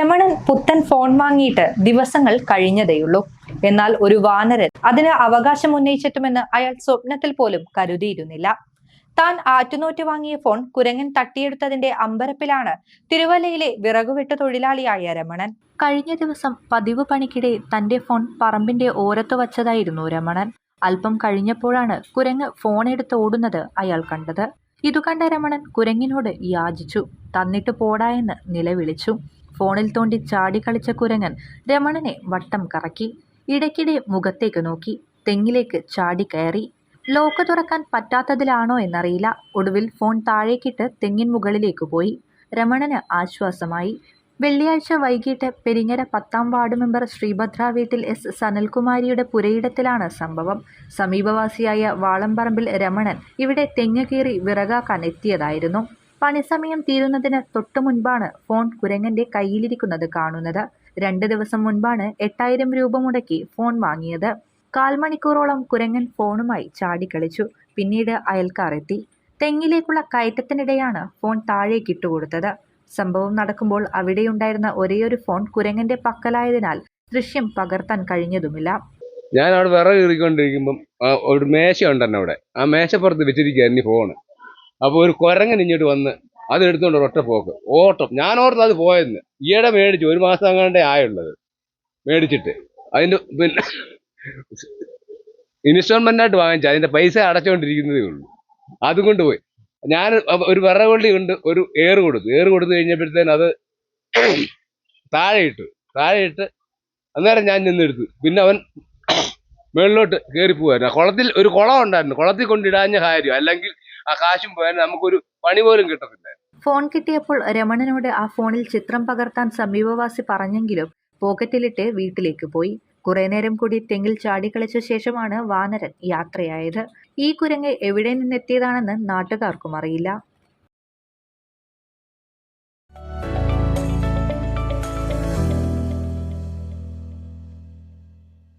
രമണൻ പുത്തൻ ഫോൺ വാങ്ങിയിട്ട് ദിവസങ്ങൾ കഴിഞ്ഞതേയുള്ളൂ. എന്നാൽ ഒരു വാനരൻ അതിന് അവകാശം ഉന്നയിച്ചിട്ടുമെന്ന് അയാൾ സ്വപ്നത്തിൽ പോലും കരുതിയിരുന്നില്ല. താൻ ആറ്റുനോറ്റ് വാങ്ങിയ ഫോൺ കുരങ്ങൻ തട്ടിയെടുത്തതിന്റെ അമ്പരപ്പിലാണ് തിരുവല്ലയിലെ വിറകുവെട്ട് തൊഴിലാളിയായ രമണൻ. കഴിഞ്ഞ ദിവസം പതിവ് പണിക്കിടെ തന്റെ ഫോൺ പറമ്പിന്റെ ഓരത്ത് വച്ചതായിരുന്നു രമണൻ. അല്പം കഴിഞ്ഞപ്പോഴാണ് കുരങ്ങ് ഫോൺ എടുത്ത് ഓടുന്നത് അയാൾ കണ്ടത്. ഇതു കണ്ട രമണൻ കുരങ്ങിനോട് യാചിച്ചു. തന്നിട്ട് പോടായെന്ന് നിലവിളിച്ചു. ഫോണിൽ തോണ്ടി ചാടിക്കളിച്ച കുരങ്ങൻ രമണനെ വട്ടം കറക്കി ഇടയ്ക്കിടെ മുഖത്തേക്ക് നോക്കി തെങ്ങിലേക്ക് ചാടിക്കയറി ലോക്ക് തുറക്കാൻ പറ്റാത്തതിലാണോ എന്നറിയില്ല. ഒടുവിൽ ഫോൺ താഴേക്കിട്ട് തെങ്ങിൻ മുകളിലേക്ക് പോയി. രമണന് ആശ്വാസമായി. വെള്ളിയാഴ്ച വൈകിട്ട് പെരിങ്ങര പത്താം വാർഡ് മെമ്പർ ശ്രീഭദ്ര വീട്ടിൽ എസ്. സനൽകുമാരിയുടെ പുരയിടത്തിലാണ് സംഭവം. സമീപവാസിയായ വാളംപറമ്പിൽ രമണൻ ഇവിടെ തെങ്ങ് കീറി വിറകാക്കാൻ എത്തിയതായിരുന്നു. പണിസമയം തീരുന്നതിന് തൊട്ടു മുൻപാണ് ഫോൺ കുരങ്ങന്റെ കയ്യിലിരിക്കുന്നത് കാണുന്നത്. രണ്ട് ദിവസം മുൻപാണ് എട്ടായിരം രൂപ മുടക്കി ഫോൺ വാങ്ങിയത്. കാൽമണിക്കൂറോളം കുരങ്ങൻ ഫോണുമായി ചാടിക്കളിച്ചു. പിന്നീട് അയൽക്കാർ എത്തി. തെങ്ങിലേക്കുള്ള കയറ്റത്തിനിടെയാണ് ഫോൺ താഴേക്ക് ഇട്ടുകൊടുത്തത് സംഭവം നടക്കുമ്പോൾ അവിടെയുണ്ടായിരുന്ന ഒരേയൊരു ഫോൺ കുരങ്ങന്റെ പക്കലായതിനാൽ ദൃശ്യം പകർത്താൻ കഴിഞ്ഞതുമില്ല. ഞാൻ അവിടെ വിറക് കീറിക്കൊണ്ടിരിക്കുമ്പം ഒരു മേശ ഉണ്ടെന്നെ അവിടെ. ആ മേശപ്പുറത്ത് വെച്ചിരിക്കുകയായിരുന്നു ഫോണ്. അപ്പോൾ ഒരു കുരങ്ങൻ ഇങ്ങോട്ട് വന്ന് അത് എടുത്തുകൊണ്ട് ഒറ്റ പോക്ക്. ഓട്ടം. ഞാൻ ഓർത്ത് അത് പോയെന്ന്. ഈയിടെ മേടിച്ചു. ഒരു മാസം അങ്ങാണ്ടേ ആയുള്ളത്. മേടിച്ചിട്ട്. അതിന്റെ പിന്നെ ഇൻസ്റ്റാൾമെന്റ് ആയിട്ട് വാങ്ങിച്ചു. അതിന്റെ പൈസ അടച്ചുകൊണ്ടിരിക്കുന്നതേ ഉള്ളൂ. അതും കൊണ്ട് പോയി. ഞാൻ ഒരു വിറകൊള്ളി കൊണ്ട് ഒരു എയർ കൊടുത്തു. എയർ കൊടുത്തു കഴിഞ്ഞപ്പോഴത്തേന് അത് താഴെ ഇട്ടു. താഴെ ഇട്ട് അന്നേരം ഞാൻ നിന്നെടുത്തു. പിന്നെ അവൻ മുകളിലോട്ട് കയറി പോവായിരുന്നു കുളത്തിൽ ഒരു കുളം ഉണ്ടായിരുന്നു. കുളത്തിൽ കൊണ്ടിടാഞ്ഞ കാര്യം. അല്ലെങ്കിൽ ആ കാശും പോയാൽ നമുക്കൊരു പണി പോലും കിട്ടത്തില്ല. ഫോൺ കിട്ടിയപ്പോൾ രമണനോട് ആ ഫോണിൽ ചിത്രം പകർത്താൻ സമീപവാസി പറഞ്ഞെങ്കിലും പോക്കറ്റിലിട്ട് വീട്ടിലേക്ക് പോയി. കുറെ നേരം കൂടി തെങ്ങിൽ ചാടിക്കളിച്ച ശേഷമാണ് വാനരൻ യാത്രയായത്. ഈ കുരങ്ങ് എവിടെ നിന്നെത്തിയതാണെന്ന് നാട്ടുകാർക്കും അറിയില്ല.